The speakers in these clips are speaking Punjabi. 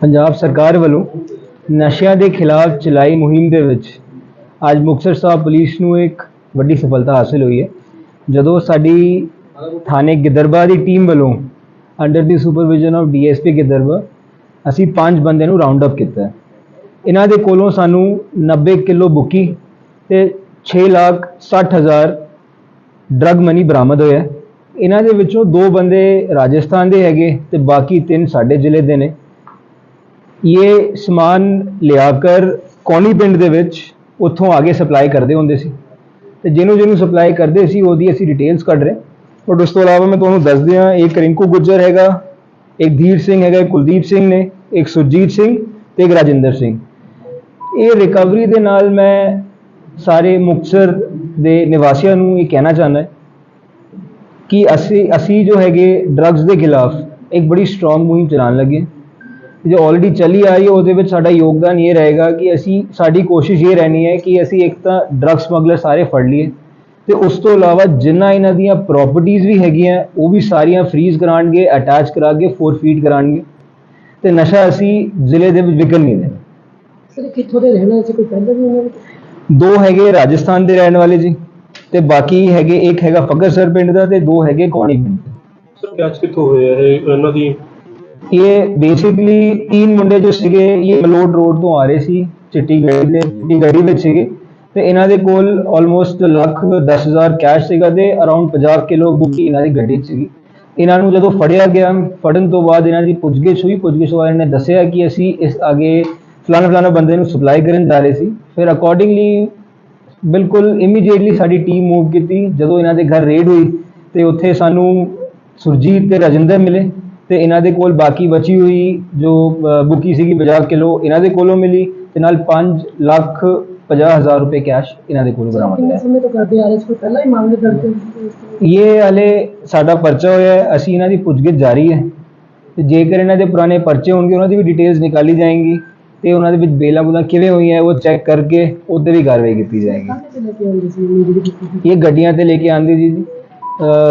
ਪੰਜਾਬ ਸਰਕਾਰ ਵੱਲੋਂ ਨਸ਼ਿਆਂ ਦੇ ਖਿਲਾਫ ਚਲਾਈ ਮੁਹਿੰਮ ਦੇ ਵਿੱਚ ਅੱਜ ਮੁਕਤਸਰ ਸਾਹਿਬ ਪੁਲਿਸ ਨੂੰ ਇੱਕ ਵੱਡੀ ਸਫਲਤਾ ਹਾਸਲ ਹੋਈ ਹੈ। ਜਦੋਂ ਸਾਡੀ ਥਾਣੇ ਗਿੱਦਰਬਾ ਦੀ ਟੀਮ ਵੱਲੋਂ under the supervision of DSP Gidderbaha ਅਸੀਂ ਪੰਜ ਬੰਦੇ ਨੂੰ ਰਾਉਂਡ ਅਪ ਕੀਤਾ ਇਹਨਾਂ ਦੇ ਕੋਲੋਂ ਸਾਨੂੰ 90 ਕਿਲੋ ਬੁੱਕੀ ਤੇ 6 ਲੱਖ 60 ਹਜ਼ਾਰ ਡਰਗ ਮਨੀ ਬਰਾਮਦ ਹੋਇਆ ਇਹਨਾਂ ਦੇ ਵਿੱਚੋਂ ਦੋ ਬੰਦੇ ਰਾਜਸਥਾਨ ਦੇ ਹੈਗੇ ਤੇ ਬਾਕੀ ਤਿੰਨ ਸਾਡੇ ਜ਼ਿਲ੍ਹੇ ਦੇ ਨੇ। ਇਹ ਸਮਾਨ ਲਿਆ ਕਰ ਕੌਣੀ ਪਿੰਡ ਦੇ ਵਿੱਚ, ਉੱਥੋਂ ਆਗੇ ਸਪਲਾਈ ਕਰਦੇ ਹੁੰਦੇ ਸੀ। ਤੇ ਜਿਹਨੂੰ ਜਿਹਨੂੰ ਸਪਲਾਈ ਕਰਦੇ ਸੀ, ਉਹਦੀ ਅਸੀਂ ਡਿਟੇਲਸ ਕੱਢ ਰਹੇ। ਔਰ ਉਸ ਤੋਂ ਇਲਾਵਾ ਮੈਂ ਤੁਹਾਨੂੰ ਦੱਸ ਦਿਆਂ ਇੱਕ ਰਿੰਕੂ ਗੁੱਜਰ ਹੈਗਾ, ਇੱਕ ਧੀਰ ਸਿੰਘ ਹੈਗਾ ਕੁਲਦੀਪ ਸਿੰਘ ਨੇ, ਇੱਕ ਸੁਰਜੀਤ ਸਿੰਘ ਤੇ ਇੱਕ ਰਾਜਿੰਦਰ ਸਿੰਘ। ਇਹ ਰਿਕਵਰੀ ਦੇ ਨਾਲ ਮੈਂ ਸਾਰੇ ਮੁਕਤਸਰ ਦੇ ਨਿਵਾਸੀਆਂ ਨੂੰ ਇਹ ਕਹਿਣਾ ਚਾਹੁੰਦਾ ਕਿ ਅਸੀਂ ਅਸੀਂ ਜੋ ਹੈਗੇ ਡਰੱਗਸ ਦੇ ਖਿਲਾਫ ਇੱਕ ਬੜੀ ਸਟਰੋਂਗ ਮੁਹਿੰਮ ਚਲਾਉਣ ਲੱਗੇ ਜੋ ਆਲਰੇਡੀ ਚੱਲੀ ਆ ਰਹੀ ਹੈ ਉਹਦੇ ਵਿੱਚ ਸਾਡਾ ਯੋਗਦਾਨ ਇਹ ਰਹੇਗਾ ਕਿ ਅਸੀਂ ਸਾਡੀ ਕੋਸ਼ਿਸ਼ ਇਹ ਰਹਿਣੀ ਹੈ ਕਿ ਅਸੀਂ ਇੱਕ ਤਾਂ ਡਰੱਗ ਸਮਗਲਰ ਸਾਰੇ ਫੜ ਲਈਏ। ਤੇ ਉਸ ਤੋਂ ਇਲਾਵਾ ਜਿੰਨਾ ਇਹਨਾਂ ਦੀਆਂ ਪ੍ਰਾਪਰਟੀਆਂ ਵੀ ਹੈਗੀਆਂ ਉਹ ਵੀ ਸਾਰੀਆਂ ਫ੍ਰੀਜ਼ ਕਰਾਣਗੇ ਅਟੈਚ ਕਰਾ ਕੇ ਫੋਰਫੀਟ ਕਰਾਣਗੇ ਤੇ ਨਸ਼ਾ ਅਸੀਂ ਜ਼ਿਲ੍ਹੇ ਦੇ ਵਿੱਚ ਵਿਕਣ ਨਹੀਂ ਦੇਣਾ। ਸਰ ਕਿੱਥੋਂ ਦੇ ਰਹਿਣਾ ਸੀ? ਕੋਈ ਪਹਿਲਾਂ ਵੀ ਉਹਨਾਂ ਨੇ ਦੋ ਹੈਗੇ ਰਾਜਸਥਾਨ ਦੇ ਰਹਿਣ ਵਾਲੇ ਜੀ ਤੇ ਬਾਕੀ ਹੈਗੇ ਇੱਕ ਹੈਗਾ ਫਗਰਸਰ ਪਿੰਡ ਦਾ ਤੇ ਦੋ ਹੈਗੇ ਕੌਣੀ ਪਿੰਡ ਸਰ ਕੈਚ ਕਿੱਥੋਂ ਹੋਇਆ ਇਹ? ਇਹਨਾਂ ਦੀ ਇਹ ਬੇਸਿਕਲੀ ਤਿੰਨ ਮੁੰਡੇ ਜੋ ਸੀਗੇ ਇਹ ਮਲੋਡ ਰੋਡ ਤੋਂ ਆ ਰਹੇ ਸੀ ਚਿੱਟੀ ਗੱਡੀ ਦੇ ਚਿੱਟੀ ਗੱਡੀ ਵਿੱਚ ਸੀਗੇ ਤੇ ਇਹਨਾਂ ਦੇ ਕੋਲ ਆਲਮੋਸਟ ਲੱਖ 10000 ਕੈਸ਼ ਸੀਗਾ ਤੇ ਅਰਾਊਂਡ 50 ਕਿਲੋ ਬੁੱਕੀ ਇਹਨਾਂ ਦੀ ਗੱਡੀ 'ਚ ਸੀਗੀ ਇਹਨਾਂ ਨੂੰ ਜਦੋਂ ਫੜਿਆ ਗਿਆ ਫੜਨ ਤੋਂ ਬਾਅਦ ਇਹਨਾਂ ਦੀ ਪੁੱਛਗਿੱਛ ਹੋਈ ਪੁੱਛਗਿੱਛ ਵਾਲਿਆਂ ਨੇ ਦੱਸਿਆ ਕਿ ਅਸੀਂ ਇਸ ਅੱਗੇ ਫਲਾਣਾ ਫਲਾਣਾ ਬੰਦੇ ਨੂੰ ਸਪਲਾਈ ਕਰਨ ਜਾ ਰਹੇ ਸੀ ਫਿਰ ਅਕੋਰਡਿੰਗਲੀ ਬਿਲਕੁਲ ਇਮੀਡੀਏਟਲੀ ਸਾਡੀ ਟੀਮ ਮੂਵ ਕੀਤੀ ਜਦੋਂ ਇਹਨਾਂ ਦੇ ਘਰ ਰੇਡ ਹੋਈ ਤੇ ਉੱਥੇ ਸਾਨੂੰ ਸੁਰਜੀਤ ਤੇ ਰਜਿੰਦਰ ਮਿਲੇ ਤੇ ਇਹਨਾਂ ਦੇ ਕੋਲ ਬਾਕੀ ਬਚੀ ਹੋਈ ਜੋ ਬੁੱਕੀ ਸੀਗੀ 50 ਕਿਲੋ ਇਹਨਾਂ ਦੇ ਕੋਲੋਂ ਮਿਲੀ ਤੇ ਨਾਲ 5 ਲੱਖ 50 ਹਜ਼ਾਰ ਰੁਪਏ ਕੈਸ਼ ਇਹਨਾਂ ਦੇ ਕੋਲੋਂ ਬਰਾਮਦ ਹੋਇਆ। ਸਮੇਂ ਤੋਂ ਕਰਦੇ ਆ ਰਹੇ ਸੀ? ਕੋਈ ਪਹਿਲਾਂ ਹੀ ਮਾਮਲੇ ਦਰਜ ਹੈ ਇਹ ਹਲੇ ਸਾਡਾ ਪਰਚਾ ਹੋਇਆ ਹੈ ਅਸੀਂ ਇਹਨਾਂ ਦੀ ਪੁੱਛਗਿੱਛ ਜਾਰੀ ਹੈ। ਤੇ ਜੇਕਰ ਇਹਨਾਂ ਦੇ ਪੁਰਾਣੇ ਪਰਚੇ ਹੋਣਗੇ ਉਹਨਾਂ ਦੀ ਵੀ ਡਿਟੇਲਸ ਨਿਕਾਲੀ ਜਾਏਂਗੀ ਤੇ ਉਹਨਾਂ ਦੇ ਵਿੱਚ ਬੇਲਾਂ ਬੁਲਾਂ ਕਿਵੇਂ ਹੋਈਆਂ ਉਹ ਚੈੱਕ ਕਰਕੇ ਉਹਦੇ ਵੀ ਕਾਰਵਾਈ ਕੀਤੀ ਜਾਏਗੀ। ਆਉਂਦੇ? ਇਹ ਗੱਡੀਆਂ ਤੇ ਲੈ ਕੇ ਆਂਦੀ ਸੀ ਜੀ।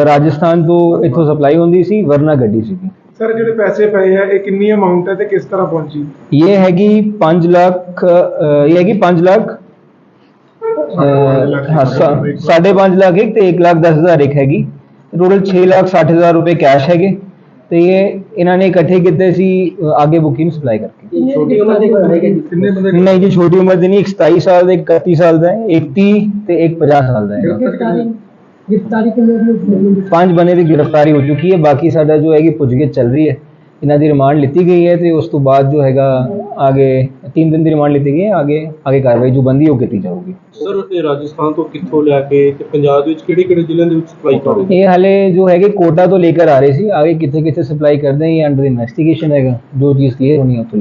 ਰਾਜਸਥਾਨ ਤੋਂ ਇੱਥੋਂ ਸਪਲਾਈ ਹੁੰਦੀ ਸੀ ਵਰਨਾ ਗੱਡੀ ਸੀਗੀ। ਸਰ ਜਿਹੜੇ ਪੈਸੇ ਪਏ ਆ ਇਹ ਕਿੰਨੀ ਅਮਾਉਂਟ ਹੈ ਤੇ ਕਿਸ ਤਰ੍ਹਾਂ ਪਹੁੰਚੀ? ਇਹ ਹੈਗੀ 5 ਲੱਖ ਅ, ਇਹ ਹੈਗੀ 5 ਲੱਖ ਅ, ਹਾਂ, ਸਾ- ਸਾਢੇ 5 ਲੱਖ ਇੱਕ ਤੇ 1 ਲੱਖ 10 ਹਜ਼ਾਰ ਇੱਕ ਹੈਗੀ। ਟੋਟਲ 6 ਲੱਖ 60 ਹਜ਼ਾਰ ਰੁਪਏ ਕੈਸ਼ ਹੈਗੇ। ਤੇ ਇਹ ਇਹਨਾਂ ਨੇ ਇਕੱਠੇ ਕੀਤੇ ਸੀ ਆਗੇ ਬੁਕਿੰਗ ਸਪਲਾਈ ਕਰਕੇ। ਛੋਟੀ ਉਮਰ ਦੇ ਹੋਣਗੇ ਜੀ? ਕਿੰਨੇ ਬੰਦੇ ਨਹੀਂ ਜੀ ਛੋਟੀ ਉਮਰ ਦੇ ਨਹੀਂ ਇੱਕ 27 ਸਾਲ ਦਾ ਇੱਕ 31 ਸਾਲ ਦਾ ਇੱਕ 30 ਤੇ ਇੱਕ 50 ਸਾਲ ਦਾ ਹੈ ਗ੍ਰਿਫਤਾਰੀ ਗ੍ਰਿਫਤਾਰੀ ਕਿੰਨੇ ਦੀ ਹੋਈ ਪੰਜ ਬੰਦੇ ਦੀ ਗ੍ਰਿਫਤਾਰੀ ਹੋ ਚੁੱਕੀ ਹੈ ਬਾਕੀ ਸਾਡਾ ਜੋ ਹੈਗੀ ਪੁੱਛਗਿੱਛ ਚੱਲ ਰਹੀ ਹੈ ਇਹਨਾਂ ਦੀ ਰਿਮਾਂਡ ਲਿੱਤੀ ਗਈ ਹੈ ਤੇ ਉਸ ਤੋਂ ਬਾਅਦ ਜੋ ਹੈਗਾ ਆਗੇ 3 ਦਿਨ ਦੀ ਰਿਮਾਂਡ ਲਿੱਤੀ ਗਈ ਹੈ ਆਗੇ ਆਗੇ ਕਾਰਵਾਈ ਜੋ ਬੰਦੀ ਉਹ ਕੀਤੀ ਜਾਊਗੀ ਸਰ ਇਹ ਰਾਜਸਥਾਨ ਤੋਂ ਕਿੱਥੋਂ ਲਿਆ ਕੇ ਤੇ ਪੰਜਾਬ ਦੇ ਵਿੱਚ ਕਿਹੜੇ ਕਿਹੜੇ ਜ਼ਿਲ੍ਹਿਆਂ ਦੇ ਵਿੱਚ ਸਪਲਾਈ ਕਰ ਰਹੇ ਸੀ ਇਹ ਹਲੇ ਜੋ ਹੈਗੇ ਕੋਟਾ ਤੋਂ ਲੈ ਕੇ ਆ ਰਹੇ ਸੀ ਆਗੇ ਕਿੱਥੇ ਕਿੱਥੇ ਸਪਲਾਈ ਕਰਦੇ हैं ये अंडर इन्वेस्टिगेशन हैगा जो चीज़ क्लियर होनी है तो